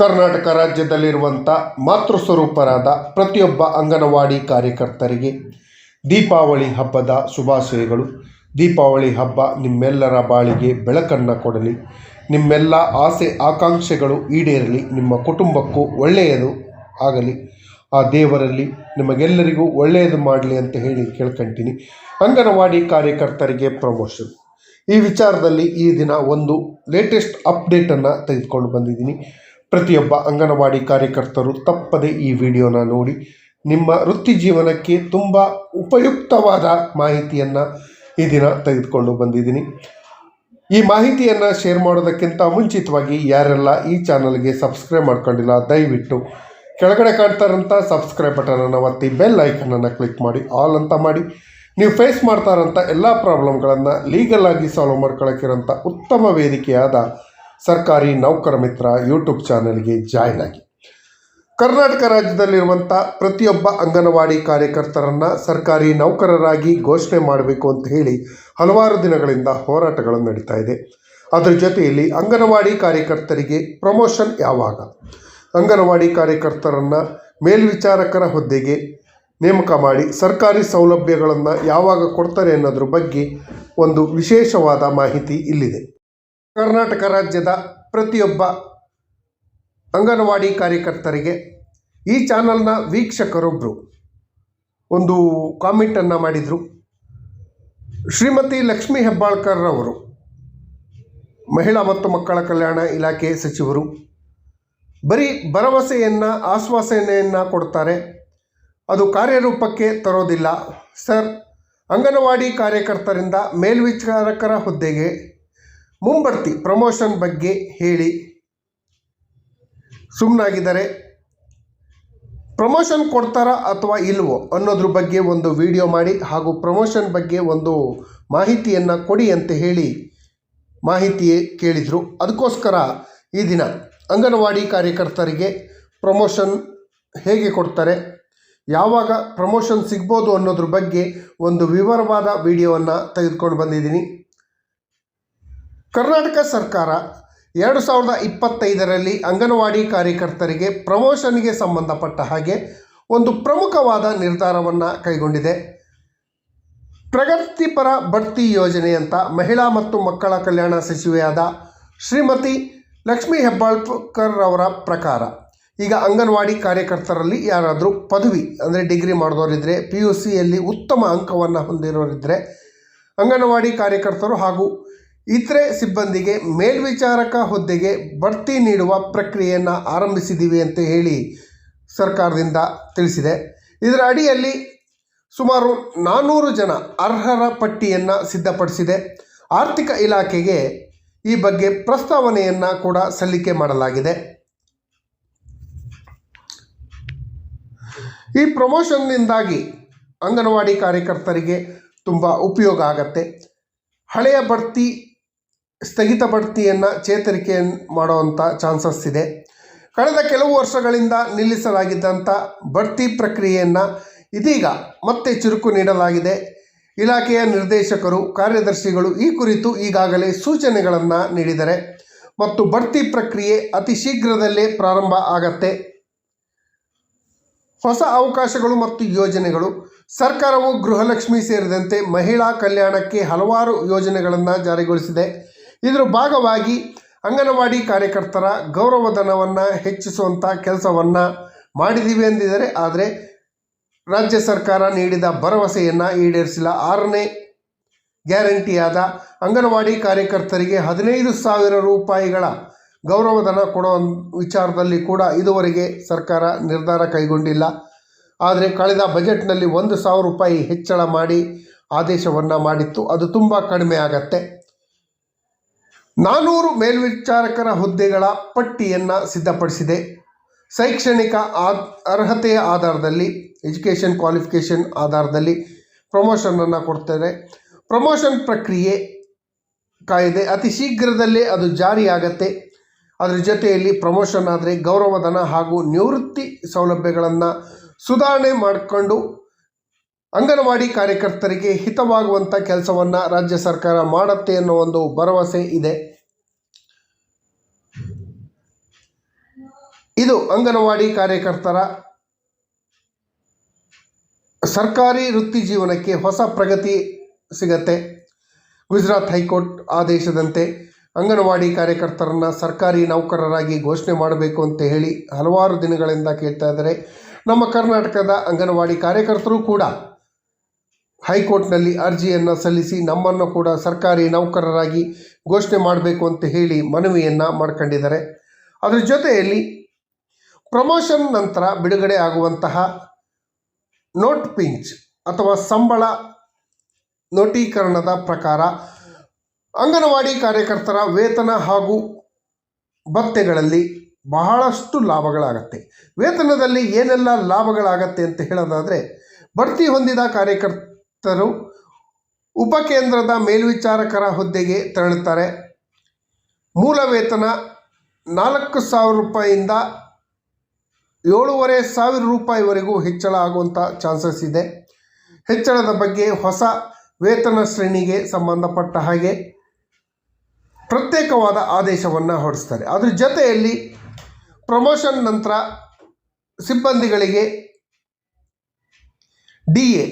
ಕರ್ನಾಟಕ ರಾಜ್ಯದಲ್ಲಿರುವಂಥ ಮಾತೃ ಸ್ವರೂಪರಾದ ಪ್ರತಿಯೊಬ್ಬ ಅಂಗನವಾಡಿ ಕಾರ್ಯಕರ್ತರಿಗೆ ದೀಪಾವಳಿ ಹಬ್ಬದ ಶುಭಾಶಯಗಳು. ದೀಪಾವಳಿ ಹಬ್ಬ ನಿಮ್ಮೆಲ್ಲರ ಬಾಳಿಗೆ ಬೆಳಕನ್ನು ಕೊಡಲಿ. ನಿಮ್ಮೆಲ್ಲ ಆಸೆ ಆಕಾಂಕ್ಷೆಗಳು ಈಡೇರಲಿ. ನಿಮ್ಮ ಕುಟುಂಬಕ್ಕೂ ಒಳ್ಳೆಯದು ಆಗಲಿ. ಆ ದೇವರಲ್ಲಿ ನಿಮಗೆಲ್ಲರಿಗೂ ಒಳ್ಳೆಯದು ಮಾಡಲಿ ಅಂತ ಹೇಳಿ ಕೇಳ್ಕೊಂತೀನಿ. ಅಂಗನವಾಡಿ ಕಾರ್ಯಕರ್ತರಿಗೆ ಪ್ರಮೋಷನ್ ಈ ವಿಚಾರದಲ್ಲಿ ಈ ದಿನ ಒಂದು ಲೇಟೆಸ್ಟ್ ಅಪ್ಡೇಟನ್ನು ತೆಗೆದುಕೊಂಡು ಬಂದಿದ್ದೀನಿ. ಪ್ರತಿಯೊಬ್ಬ ಅಂಗನವಾಡಿ ಕಾರ್ಯಕರ್ತರು ತಪ್ಪದೆ ಈ ವಿಡಿಯೋನ ನೋಡಿ ನಿಮ್ಮ ವೃತ್ತಿ ಜೀವನಕ್ಕೆ ತುಂಬ ಉಪಯುಕ್ತವಾದ ಮಾಹಿತಿಯನ್ನು ಈ ದಿನ ತೆಗೆದುಕೊಂಡು ಬಂದಿದ್ದೀನಿ. ಈ ಮಾಹಿತಿಯನ್ನು ಶೇರ್ ಮಾಡೋದಕ್ಕಿಂತ ಮುಂಚಿತವಾಗಿ ಯಾರೆಲ್ಲ ಈ ಚಾನಲ್ಗೆ ಸಬ್ಸ್ಕ್ರೈಬ್ ಮಾಡ್ಕೊಂಡಿಲ್ಲ, ದಯವಿಟ್ಟು ಕೆಳಗಡೆ ಕಾಣ್ತಾರಂಥ ಸಬ್ಸ್ಕ್ರೈಬ್ ಬಟನನ್ನು ಒತ್ತಿ ಬೆಲ್ ಐಕನನ್ನು ಕ್ಲಿಕ್ ಮಾಡಿ ಆಲ್ ಅಂತ ಮಾಡಿ. ನೀವು ಫೇಸ್ ಮಾಡ್ತಾ ಇರೋಂಥ ಎಲ್ಲ ಪ್ರಾಬ್ಲಮ್ಗಳನ್ನು ಲೀಗಲ್ ಆಗಿ ಸಾಲ್ವ್ ಮಾಡ್ಕೊಳ್ಳೋಕ್ಕಿರೋಂಥ ಉತ್ತಮ ವೇದಿಕೆಯಾದ ಸರ್ಕಾರಿ ನೌಕರ ಮಿತ್ರ ಯೂಟ್ಯೂಬ್ ಚಾನಲ್ಗೆ ಜಾಯ್ನ್ ಆಗಿ ಕರ್ನಾಟಕ ರಾಜ್ಯದಲ್ಲಿರುವಂಥ ಪ್ರತಿಯೊಬ್ಬ ಅಂಗನವಾಡಿ ಕಾರ್ಯಕರ್ತರನ್ನು ಸರ್ಕಾರಿ ನೌಕರರಾಗಿ ಘೋಷಣೆ ಮಾಡಬೇಕು ಅಂತ ಹೇಳಿ ಹಲವಾರು ದಿನಗಳಿಂದ ಹೋರಾಟಗಳು ನಡೀತಾ ಇದೆ. ಅದರ ಜೊತೆಯಲ್ಲಿ ಅಂಗನವಾಡಿ ಕಾರ್ಯಕರ್ತರಿಗೆ ಪ್ರಮೋಷನ್ ಯಾವಾಗ? ಅಂಗನವಾಡಿ ಕಾರ್ಯಕರ್ತರನ್ನು ಮೇಲ್ವಿಚಾರಕರ ಹುದ್ದೆಗೆ ನೇಮಕ ಮಾಡಿ ಸರ್ಕಾರಿ ಸೌಲಭ್ಯಗಳನ್ನು ಯಾವಾಗ ಕೊಡ್ತಾರೆ ಅನ್ನೋದ್ರ ಬಗ್ಗೆ ಒಂದು ವಿಶೇಷವಾದ ಮಾಹಿತಿ ಇಲ್ಲಿದೆ. ಕರ್ನಾಟಕ ರಾಜ್ಯದ ಪ್ರತಿಯೊಬ್ಬ ಅಂಗನವಾಡಿ ಕಾರ್ಯಕರ್ತರಿಗೆ ಈ ಚಾನಲ್ನ ವೀಕ್ಷಕರೊಬ್ಬರು ಒಂದು ಕಾಮೆಂಟನ್ನು ಮಾಡಿದರು. ಶ್ರೀಮತಿ ಲಕ್ಷ್ಮೀ ಹೆಬ್ಬಾಳ್ಕರ್ ಅವರು ಮಹಿಳಾ ಮತ್ತು ಮಕ್ಕಳ ಕಲ್ಯಾಣ ಇಲಾಖೆ ಸಚಿವರು ಬರೀ ಭರವಸೆಯನ್ನು, ಆಶ್ವಾಸನೆಯನ್ನು ಕೊಡ್ತಾರೆ. ಅದು ಕಾರ್ಯರೂಪಕ್ಕೆ ತರೋದಿಲ್ಲ. ಸರ್, ಅಂಗನವಾಡಿ ಕಾರ್ಯಕರ್ತರಿಂದ ಮೇಲ್ವಿಚಾರಕರ ಹುದ್ದೆಗೆ ಮುಂಬಡ್ತಿ ಪ್ರಮೋಷನ್ ಬಗ್ಗೆ ಹೇಳಿ. ಸುಮ್ಮನಾಗಿದ್ದಾರೆ ಪ್ರಮೋಷನ್ ಕೊಡ್ತಾರಾ ಅಥವಾ ಇಲ್ವೋ ಅನ್ನೋದ್ರ ಬಗ್ಗೆ ಒಂದು ವಿಡಿಯೋ ಮಾಡಿ ಹಾಗೂ ಪ್ರಮೋಷನ್ ಬಗ್ಗೆ ಒಂದು ಮಾಹಿತಿಯನ್ನು ಕೊಡಿ ಅಂತ ಹೇಳಿ ಮಾಹಿತಿ ಕೇಳಿದರು. ಅದಕ್ಕೋಸ್ಕರ ಈ ದಿನ ಅಂಗನವಾಡಿ ಕಾರ್ಯಕರ್ತರಿಗೆ ಪ್ರಮೋಷನ್ ಹೇಗೆ ಕೊಡ್ತಾರೆ, ಯಾವಾಗ ಪ್ರಮೋಷನ್ ಸಿಗ್ಬೋದು ಅನ್ನೋದ್ರ ಬಗ್ಗೆ ಒಂದು ವಿವರವಾದ ವಿಡಿಯೋವನ್ನು ತೆಗೆದುಕೊಂಡು ಬಂದಿದ್ದೀನಿ. ಕರ್ನಾಟಕ ಸರ್ಕಾರ ಎರಡು ಸಾವಿರದ ಇಪ್ಪತ್ತೈದರಲ್ಲಿ ಅಂಗನವಾಡಿ ಕಾರ್ಯಕರ್ತರಿಗೆ ಪ್ರಮೋಷನ್ಗೆ ಸಂಬಂಧಪಟ್ಟ ಹಾಗೆ ಒಂದು ಪ್ರಮುಖವಾದ ನಿರ್ಧಾರವನ್ನು ಕೈಗೊಂಡಿದೆ. ಪ್ರಗತಿಪರ ಬಡ್ತಿ ಯೋಜನೆ ಅಂತ ಮಹಿಳಾ ಮತ್ತು ಮಕ್ಕಳ ಕಲ್ಯಾಣ ಸಚಿವೆಯಾದ ಶ್ರೀಮತಿ ಲಕ್ಷ್ಮೀ ಹೆಬ್ಬಾಳ್ಕರ್ ಅವರ ಪ್ರಕಾರ, ಈಗ ಅಂಗನವಾಡಿ ಕಾರ್ಯಕರ್ತರಲ್ಲಿ ಯಾರಾದರೂ ಪದವಿ, ಅಂದರೆ ಡಿಗ್ರಿ ಮಾಡಿದವರಿದ್ದರೆ ಪಿ ಯು ಸಿಯಲ್ಲಿ ಉತ್ತಮ ಅಂಕವನ್ನು ಹೊಂದಿರೋರಿದ್ದರೆ ಅಂಗನವಾಡಿ ಕಾರ್ಯಕರ್ತರು ಹಾಗೂ ಇತರೆ ಸಿಬ್ಬಂದಿಗೆ ಮೇಲ್ವಿಚಾರಕ ಹುದ್ದೆಗೆ ಬಡ್ತಿ ನೀಡುವ ಪ್ರಕ್ರಿಯೆಯನ್ನು ಆರಂಭಿಸಿದ್ದೀವಿ ಅಂತ ಹೇಳಿ ಸರ್ಕಾರದಿಂದ ತಿಳಿಸಿದೆ. ಇದರ ಅಡಿಯಲ್ಲಿ ಸುಮಾರು ನಾನ್ನೂರು ಜನ ಅರ್ಹರ ಪಟ್ಟಿಯನ್ನು ಸಿದ್ಧಪಡಿಸಿದೆ. ಆರ್ಥಿಕ ಇಲಾಖೆಗೆ ಈ ಬಗ್ಗೆ ಪ್ರಸ್ತಾವನೆಯನ್ನು ಕೂಡ ಸಲ್ಲಿಕೆ ಮಾಡಲಾಗಿದೆ. ಈ ಪ್ರಮೋಷನ್ನಿಂದಾಗಿ ಅಂಗನವಾಡಿ ಕಾರ್ಯಕರ್ತರಿಗೆ ತುಂಬ ಉಪಯೋಗ ಆಗತ್ತೆ. ಹಳೆಯ ಬಡ್ತಿ ಸ್ಥಗಿತ ಬಡ್ತಿಯನ್ನು ಚೇತರಿಕೆ ಮಾಡುವಂಥ ಚಾನ್ಸಸ್ ಇದೆ. ಕಳೆದ ಕೆಲವು ವರ್ಷಗಳಿಂದ ನಿಲ್ಲಿಸಲಾಗಿದ್ದಂಥ ಬಡ್ತಿ ಪ್ರಕ್ರಿಯೆಯನ್ನು ಇದೀಗ ಮತ್ತೆ ಚುರುಕು ನೀಡಲಾಗಿದೆ. ಇಲಾಖೆಯ ನಿರ್ದೇಶಕರು, ಕಾರ್ಯದರ್ಶಿಗಳು ಈ ಕುರಿತು ಈಗಾಗಲೇ ಸೂಚನೆಗಳನ್ನು ನೀಡಿದರೆ ಮತ್ತು ಬಡ್ತಿ ಪ್ರಕ್ರಿಯೆ ಅತಿ ಶೀಘ್ರದಲ್ಲೇ ಪ್ರಾರಂಭ ಆಗತ್ತೆ. ಹೊಸ ಅವಕಾಶಗಳು ಮತ್ತು ಯೋಜನೆಗಳು, ಸರ್ಕಾರವು ಗೃಹಲಕ್ಷ್ಮಿ ಸೇರಿದಂತೆ ಮಹಿಳಾ ಕಲ್ಯಾಣಕ್ಕೆ ಹಲವಾರು ಯೋಜನೆಗಳನ್ನು ಜಾರಿಗೊಳಿಸಿದೆ. ಇದರ ಭಾಗವಾಗಿ ಅಂಗನವಾಡಿ ಕಾರ್ಯಕರ್ತರ ಗೌರವಧನವನ್ನು ಹೆಚ್ಚಿಸುವಂಥ ಕೆಲಸವನ್ನು ಮಾಡಿದ್ದೀವಿ ಎಂದಿದ್ದಾರೆ ಆದರೆ ರಾಜ್ಯ ಸರ್ಕಾರ ನೀಡಿದ ಭರವಸೆಯನ್ನು ಈಡೇರಿಸಿಲ್ಲ. ಆರನೇ ಗ್ಯಾರಂಟಿಯಾದ ಅಂಗನವಾಡಿ ಕಾರ್ಯಕರ್ತರಿಗೆ ಹದಿನೈದು ಸಾವಿರ ರೂಪಾಯಿಗಳ ಗೌರವಧನ ಕೊಡೋ ವಿಚಾರದಲ್ಲಿ ಕೂಡ ಇದುವರೆಗೆ ಸರ್ಕಾರ ನಿರ್ಧಾರ ಕೈಗೊಂಡಿಲ್ಲ. ಆದರೆ ಕಳೆದ ಬಜೆಟ್ನಲ್ಲಿ ಒಂದು ಸಾವಿರ ರೂಪಾಯಿ ಹೆಚ್ಚಳ ಮಾಡಿ ಆದೇಶವನ್ನು ಮಾಡಿತ್ತು. ಅದು ತುಂಬ ಕಡಿಮೆ ಆಗತ್ತೆ. ನಾನ್ನೂರು ಮೇಲ್ವಿಚಾರಕರ ಹುದ್ದೆಗಳ ಪಟ್ಟಿಯನ್ನು ಸಿದ್ಧಪಡಿಸಿದೆ. ಶೈಕ್ಷಣಿಕ ಅರ್ಹತೆಯ ಆಧಾರದಲ್ಲಿ, ಎಜುಕೇಷನ್ ಕ್ವಾಲಿಫಿಕೇಷನ್ ಆಧಾರದಲ್ಲಿ ಪ್ರಮೋಷನನ್ನು ಕೊಡ್ತಾರೆ ಪ್ರಮೋಷನ್ ಪ್ರಕ್ರಿಯೆ ಕಾಯಿದೆ. ಅತಿ ಶೀಘ್ರದಲ್ಲೇ ಅದು ಜಾರಿಯಾಗತ್ತೆ. ಅದರ ಜೊತೆಯಲ್ಲಿ ಪ್ರಮೋಷನ್ ಆದರೆ ಗೌರವಧನ ಹಾಗೂ ನಿವೃತ್ತಿ ಸೌಲಭ್ಯಗಳನ್ನು ಸುಧಾರಣೆ ಮಾಡಿಕೊಂಡು ಅಂಗನವಾಡಿ ಕಾರ್ಯಕರ್ತರಿಗೆ ಹಿತವಾಗುವಂಥ ಕೆಲಸವನ್ನು ರಾಜ್ಯ ಸರ್ಕಾರ ಮಾಡುತ್ತೆ ಅನ್ನೋ ಒಂದು ಭರವಸೆ ಇದೆ. ಇದು ಅಂಗನವಾಡಿ ಕಾರ್ಯಕರ್ತರ ಸರ್ಕಾರಿ ವೃತ್ತಿ ಜೀವನಕ್ಕೆ ಹೊಸ ಪ್ರಗತಿ ಸಿಗತ್ತೆ. ಗುಜರಾತ್ ಹೈಕೋರ್ಟ್ ಆದೇಶದಂತೆ ಅಂಗನವಾಡಿ ಕಾರ್ಯಕರ್ತರನ್ನು ಸರ್ಕಾರಿ ನೌಕರರಾಗಿ ಘೋಷಣೆ ಮಾಡಬೇಕು ಅಂತ ಹೇಳಿ ಹಲವಾರು ದಿನಗಳಿಂದ ಕೇಳ್ತಾ ಇದ್ದಾರೆ. ನಮ್ಮ ಕರ್ನಾಟಕದ ಅಂಗನವಾಡಿ ಕಾರ್ಯಕರ್ತರು ಕೂಡ ಹೈಕೋರ್ಟ್ನಲ್ಲಿ ಅರ್ಜಿಯನ್ನು ಸಲ್ಲಿಸಿ ನಮ್ಮನ್ನು ಕೂಡ ಸರ್ಕಾರಿ ನೌಕರರಾಗಿ ಘೋಷಣೆ ಮಾಡಬೇಕು ಅಂತ ಹೇಳಿ ಮನವಿಯನ್ನು ಮಾಡ್ಕೊಂಡಿದ್ದಾರೆ. ಅದರ ಜೊತೆಯಲ್ಲಿ ಪ್ರಮೋಷನ್ ನಂತರ ಬಿಡುಗಡೆ ಆಗುವಂತಹ ನೋಟ್ ಪಿಂಚ್ ಅಥವಾ ಸಂಬಳ ನೋಟೀಕರಣದ ಪ್ರಕಾರ ಅಂಗನವಾಡಿ ಕಾರ್ಯಕರ್ತರ ವೇತನ ಹಾಗೂ ಭತ್ಯೆಗಳಲ್ಲಿ ಬಹಳಷ್ಟು ಲಾಭಗಳಾಗತ್ತೆ. ವೇತನದಲ್ಲಿ ಏನೆಲ್ಲ ಲಾಭಗಳಾಗತ್ತೆ ಅಂತ ಹೇಳೋದಾದರೆ ಬಡ್ತಿ ಹೊಂದಿದ ಕಾರ್ಯಕರ್ತರು ಉಪಕೇಂದ್ರದ ಮೇಲ್ವಿಚಾರಕರ ಹುದ್ದೆಗೆ ತೆರಳುತ್ತಾರೆ. ಮೂಲ ವೇತನ ನಾಲ್ಕು ಸಾವಿರ ರೂಪಾಯಿಯಿಂದ ಏಳೂವರೆ ಸಾವಿರ ರೂಪಾಯಿವರೆಗೂ ಹೆಚ್ಚಳ ಆಗುವಂಥ ಚಾನ್ಸಸ್ ಇದೆ. ಹೆಚ್ಚಳದ ಬಗ್ಗೆ ಹೊಸ ವೇತನ ಶ್ರೇಣಿಗೆ ಸಂಬಂಧಪಟ್ಟ ಹಾಗೆ ಪ್ರತ್ಯೇಕವಾದ ಆದೇಶವನ್ನು ಹೊರಡಿಸ್ತಾರೆ. ಅದ್ರ ಜೊತೆಯಲ್ಲಿ ಪ್ರಮೋಷನ್ ನಂತರ ಸಿಬ್ಬಂದಿಗಳಿಗೆ ಡಿ ಎ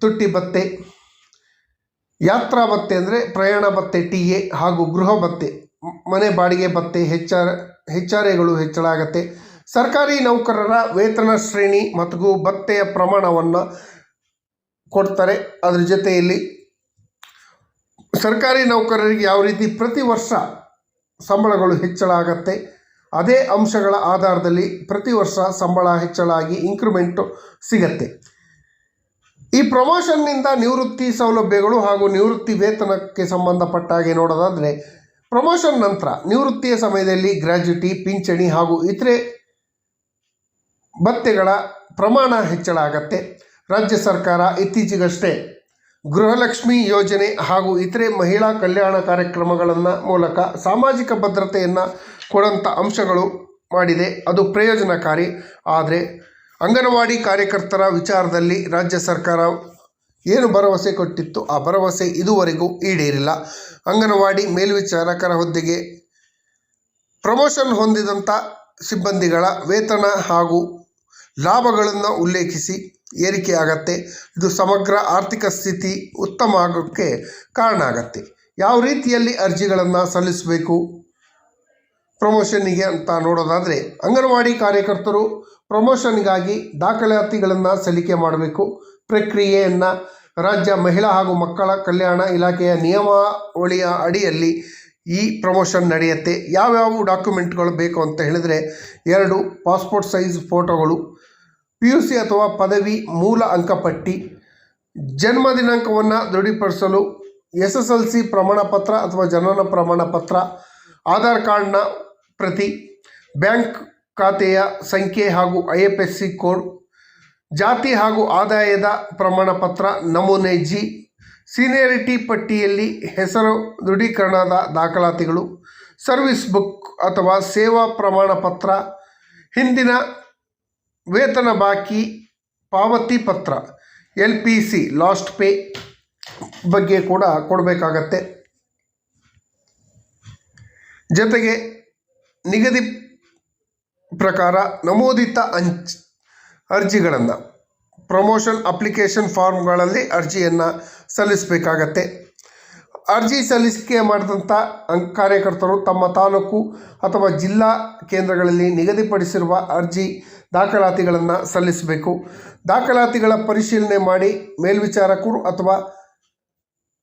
ತುಟ್ಟಿ ಭತ್ತೆ ಯಾತ್ರಾ ಭತ್ತೆ ಅಂದರೆ ಪ್ರಯಾಣ ಭತ್ತೆ ಟಿ ಎ ಹಾಗೂ ಗೃಹ ಭತ್ತೆ ಮನೆ ಬಾಡಿಗೆ ಭತ್ತೆ ಹೆಚ್ಚಾರ, ಹೆಚ್ಚಾರೆಗಳು ಹೆಚ್ಚಳ ಆಗತ್ತೆ ಸರ್ಕಾರಿ ನೌಕರರ ವೇತನ ಶ್ರೇಣಿ ಮತ್ತು ಭತ್ತೆಯ ಪ್ರಮಾಣವನ್ನು ಕೊಡ್ತಾರೆ. ಅದರ ಜೊತೆಯಲ್ಲಿ ಸರ್ಕಾರಿ ನೌಕರರಿಗೆ ಯಾವ ರೀತಿ ಪ್ರತಿ ವರ್ಷ ಸಂಬಳಗಳು ಹೆಚ್ಚಳ ಆಗತ್ತೆ ಅದೇ ಅಂಶಗಳ ಆಧಾರದಲ್ಲಿ ಪ್ರತಿ ವರ್ಷ ಸಂಬಳ ಹೆಚ್ಚಳ ಆಗಿ ಇಂಕ್ರಿಮೆಂಟು ಸಿಗತ್ತೆ. ಈ ಪ್ರಮೋಷನ್ನಿಂದ ನಿವೃತ್ತಿ ಸೌಲಭ್ಯಗಳು ಹಾಗೂ ನಿವೃತ್ತಿ ವೇತನಕ್ಕೆ ಸಂಬಂಧಪಟ್ಟ ಹಾಗೆ ನೋಡೋದಾದರೆ, ಪ್ರಮೋಷನ್ ನಂತರ ನಿವೃತ್ತಿಯ ಸಮಯದಲ್ಲಿ ಗ್ರ್ಯಾಜ್ಯುಟಿ ಪಿಂಚಣಿ ಹಾಗೂ ಇತರೆ ಭತ್ಯೆಗಳ ಪ್ರಮಾಣ ಹೆಚ್ಚಳ ಆಗತ್ತೆ. ರಾಜ್ಯ ಸರ್ಕಾರ ಇತ್ತೀಚೆಗಷ್ಟೇ ಗೃಹಲಕ್ಷ್ಮಿ ಯೋಜನೆ ಹಾಗೂ ಇತರೆ ಮಹಿಳಾ ಕಲ್ಯಾಣ ಕಾರ್ಯಕ್ರಮಗಳನ್ನು ಮೂಲಕ ಸಾಮಾಜಿಕ ಭದ್ರತೆಯನ್ನು ಕೊಡುವಂಥ ಅಂಶಗಳು ಮಾಡಿದೆ. ಅದು ಪ್ರಯೋಜನಕಾರಿ. ಆದರೆ ಅಂಗನವಾಡಿ ಕಾರ್ಯಕರ್ತರ ವಿಚಾರದಲ್ಲಿ ರಾಜ್ಯ ಸರ್ಕಾರ ಏನು ಭರವಸೆ ಕೊಟ್ಟಿತ್ತು? ಆ ಭರವಸೆ ಇದುವರೆಗೂ ಈಡೇರಿಲ್ಲ. ಅಂಗನವಾಡಿ ಮೇಲ್ವಿಚಾರಕರ ಹುದ್ದೆಗೆ ಪ್ರಮೋಷನ್ ಹೊಂದಿದಂಥ ಸಿಬ್ಬಂದಿಗಳ ವೇತನ ಹಾಗೂ ಲಾಭಗಳನ್ನು ಉಲ್ಲೇಖಿಸಿ ಏರಿಕೆಯಾಗತ್ತೆ ಇದು ಸಮಗ್ರ ಆರ್ಥಿಕ ಸ್ಥಿತಿ ಉತ್ತಮ ಆಗೋಕ್ಕೆ ಕಾರಣ ಆಗತ್ತೆ. ಯಾವ ರೀತಿಯಲ್ಲಿ ಅರ್ಜಿಗಳನ್ನು ಸಲ್ಲಿಸಬೇಕು? ಪ್ರಮೋಷನ್ನಿಗೆ ಅಂತ ನೋಡೋದಾದರೆ, ಅಂಗನವಾಡಿ ಕಾರ್ಯಕರ್ತರು ಪ್ರಮೋಷನ್ಗಾಗಿ ದಾಖಲಾತಿಗಳನ್ನು ಸಲ್ಲಿಕೆ ಮಾಡಬೇಕು. ಪ್ರಕ್ರಿಯೆಯನ್ನು ರಾಜ್ಯ ಮಹಿಳಾ ಹಾಗೂ ಮಕ್ಕಳ ಕಲ್ಯಾಣ ಇಲಾಖೆಯ ನಿಯಮಾವಳಿಯ ಅಡಿಯಲ್ಲಿ ಈ ಪ್ರಮೋಷನ್ ನಡೆಯುತ್ತೆ. ಯಾವ್ಯಾವ ಡಾಕ್ಯುಮೆಂಟ್ಗಳು ಬೇಕು ಅಂತ ಹೇಳಿದರೆ ಎರಡು ಪಾಸ್ಪೋರ್ಟ್ ಸೈಜ್ ಫೋಟೋಗಳು, ಪಿ ಯು ಸಿ ಅಥವಾ ಪದವಿ ಮೂಲ ಅಂಕಪಟ್ಟಿ, ಜನ್ಮ ದಿನಾಂಕವನ್ನು ದೃಢೀಕರಿಸಲು ಎಸ್ ಎಸ್ ಎಲ್ ಸಿ ಪ್ರಮಾಣ ಪತ್ರ ಅಥವಾ ಜನನ ಪ್ರಮಾಣ ಪತ್ರ ಆಧಾರ್ ಕಾರ್ಡ್ನ ಪ್ರತಿ, ಬ್ಯಾಂಕ್ ಖಾತೆಯ ಸಂಖ್ಯೆ ಹಾಗೂ I F S C code, ಜಾತಿ ಹಾಗೂ ಆದಾಯದ ಪ್ರಮಾಣ ಪತ್ರ ನಮೂನೆ ಜಿ, ಸೀನಿಯರಿಟಿ ಪಟ್ಟಿಯಲ್ಲಿ ಹೆಸರು, ದೃಢೀಕರಣದ ದಾಖಲಾತಿಗಳು, ಸರ್ವಿಸ್ ಬುಕ್ ಅಥವಾ ಸೇವಾ ಪ್ರಮಾಣ ಪತ್ರ ಹಿಂದಿನ ವೇತನ ಬಾಕಿ, ಪಾವತಿ ಪತ್ರ, L P C, last pay ಬಗ್ಗೆ ಕೂಡ ಕೊಡಬೇಕಾಗತ್ತೆ. ಜೊತೆಗೆ ನಿಗದಿ ಪ್ರಕಾರ ನಮೂದಿತ ಅಂಚ್, ಅರ್ಜಿಗಳನ್ನು ಪ್ರಮೋಷನ್ ಅಪ್ಲಿಕೇಶನ್ ಫಾರ್ಮ್ಗಳಲ್ಲಿ ಅರ್ಜಿಯನ್ನು ಸಲ್ಲಿಸಬೇಕಾಗತ್ತೆ. ಅರ್ಜಿ ಸಲ್ಲಿಸಿಕೆ ಮಾಡಿದಂಥ ಅಂಗ್ ಕಾರ್ಯಕರ್ತರು ತಮ್ಮ ತಾಲೂಕು ಅಥವಾ ಜಿಲ್ಲಾ ಕೇಂದ್ರಗಳಲ್ಲಿ ನಿಗದಿಪಡಿಸಿರುವ ಅರ್ಜಿ ದಾಖಲಾತಿಗಳನ್ನು ಸಲ್ಲಿಸಬೇಕು. ದಾಖಲಾತಿಗಳ ಪರಿಶೀಲನೆ ಮಾಡಿ ಮೇಲ್ವಿಚಾರಕರು ಅಥವಾ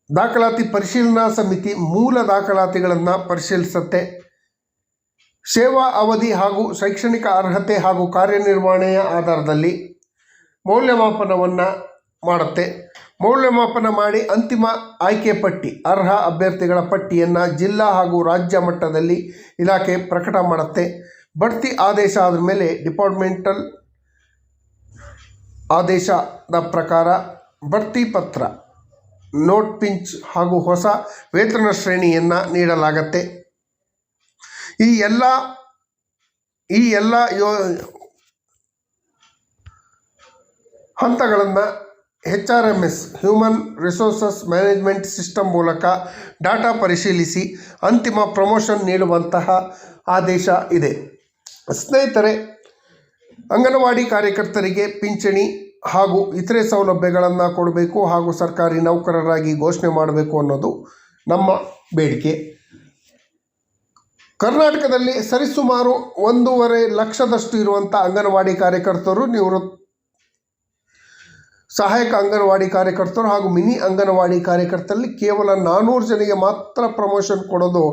ದಾಖಲಾತಿ ಪರಿಶೀಲನಾ ಸಮಿತಿ ಮೂಲ ದಾಖಲಾತಿಗಳನ್ನು ಪರಿಶೀಲಿಸುತ್ತೆ. ಸೇವಾ ಅವಧಿ ಹಾಗೂ ಶೈಕ್ಷಣಿಕ ಅರ್ಹತೆ ಹಾಗೂ ಕಾರ್ಯನಿರ್ವಹಣೆಯ ಆಧಾರದಲ್ಲಿ ಮೌಲ್ಯಮಾಪನವನ್ನು ಮಾಡುತ್ತೆ. ಮೌಲ್ಯಮಾಪನ ಮಾಡಿ ಅಂತಿಮ ಆಯ್ಕೆ ಪಟ್ಟಿ, ಅರ್ಹ ಅಭ್ಯರ್ಥಿಗಳ ಪಟ್ಟಿಯನ್ನು ಜಿಲ್ಲಾ ಹಾಗೂ ರಾಜ್ಯ ಮಟ್ಟದಲ್ಲಿ ಇಲಾಖೆ ಪ್ರಕಟ ಮಾಡುತ್ತೆ. ಬಡ್ತಿ ಆದೇಶ ಆದ ಮೇಲೆ ಡಿಪಾರ್ಟ್ಮೆಂಟಲ್ ಆದೇಶದ ಪ್ರಕಾರ ಬಡ್ತಿ ಪತ್ರ, ನೋಟ್ ಪಿಂಚ್ ಹಾಗೂ ಹೊಸ ವೇತನ ಶ್ರೇಣಿಯನ್ನು ನೀಡಲಾಗತ್ತೆ. ಈ ಎಲ್ಲ ಈ ಎಲ್ಲ ಯೋ ಹಂತಗಳನ್ನು H R M S, human resources management system ಮೂಲಕ ಡಾಟಾ ಪರಿಶೀಲಿಸಿ ಅಂತಿಮ ಪ್ರಮೋಷನ್ ನೀಡುವಂತಹ ಆದೇಶ ಇದೆ. ಸ್ನೇಹಿತರೆ, ಅಂಗನವಾಡಿ ಕಾರ್ಯಕರ್ತರಿಗೆ ಪಿಂಚಣಿ ಹಾಗೂ ಇತರೆ ಸೌಲಭ್ಯಗಳನ್ನು ಕೊಡಬೇಕು ಹಾಗೂ ಸರ್ಕಾರಿ ನೌಕರರಾಗಿ ಘೋಷಣೆ ಮಾಡಬೇಕು ಅನ್ನೋದು ನಮ್ಮ ಬೇಡಿಕೆ. ಕರ್ನಾಟಕದಲ್ಲಿ ಸರಿಸುಮಾರು ಒಂದೂವರೆ ಲಕ್ಷದಷ್ಟು ಇರುವಂಥ ಅಂಗನವಾಡಿ ಕಾರ್ಯಕರ್ತರು ನಿವೃತ್ ಸಹಾಯಕ ಅಂಗನವಾಡಿ ಕಾರ್ಯಕರ್ತರು ಹಾಗೂ ಮಿನಿ ಅಂಗನವಾಡಿ ಕಾರ್ಯಕರ್ತರಲ್ಲಿ ಕೇವಲ ನಾನ್ನೂರು ಜನಿಗೆ ಮಾತ್ರ ಪ್ರಮೋಷನ್ ಕೊಡೋದು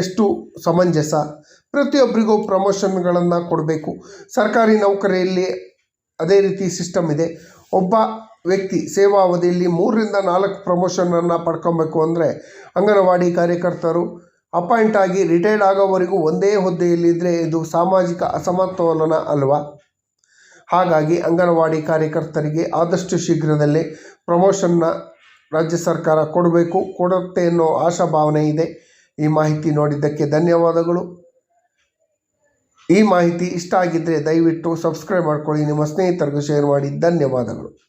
ಎಷ್ಟು ಸಮಂಜಸ? ಪ್ರತಿಯೊಬ್ಬರಿಗೂ ಪ್ರಮೋಷನ್ಗಳನ್ನು ಕೊಡಬೇಕು. ಸರ್ಕಾರಿ ನೌಕರಿಯಲ್ಲಿ ಅದೇ ರೀತಿ ಸಿಸ್ಟಮ್ ಇದೆ. ಒಬ್ಬ ವ್ಯಕ್ತಿ ಸೇವಾ ಅವಧಿಯಲ್ಲಿ ಮೂರರಿಂದ ನಾಲ್ಕು ಪ್ರಮೋಷನನ್ನು ಪಡ್ಕೊಬೇಕು ಅಂದರೆ ಅಂಗನವಾಡಿ ಕಾರ್ಯಕರ್ತರು ಅಪಾಯಿಂಟ್ ಆಗಿ ರಿಟೈರ್ಡ್ ಆಗೋವರೆಗೂ ಒಂದೇ ಹುದ್ದೆಯಲ್ಲಿದ್ದರೆ ಇದು ಸಾಮಾಜಿಕ ಅಸಮತೋಲನ ಅಲ್ವಾ? ಹಾಗಾಗಿ ಅಂಗನವಾಡಿ ಕಾರ್ಯಕರ್ತರಿಗೆ ಆದಷ್ಟು ಶೀಘ್ರದಲ್ಲೇ ಪ್ರಮೋಷನ್ನ ರಾಜ್ಯ ಸರ್ಕಾರ ಕೊಡಬೇಕು, ಕೊಡುತ್ತೆ ಅನ್ನೋ ಆಶಾಭಾವನೆ ಇದೆ. ಈ ಮಾಹಿತಿ ನೋಡಿದ್ದಕ್ಕೆ ಧನ್ಯವಾದಗಳು. ಈ ಮಾಹಿತಿ ಇಷ್ಟ ಆಗಿದ್ದರೆ ದಯವಿಟ್ಟು ಸಬ್ಸ್ಕ್ರೈಬ್ ಮಾಡ್ಕೊಳ್ಳಿ. ನಿಮ್ಮ ಸ್ನೇಹಿತರಿಗೂ ಶೇರ್ ಮಾಡಿ. ಧನ್ಯವಾದಗಳು.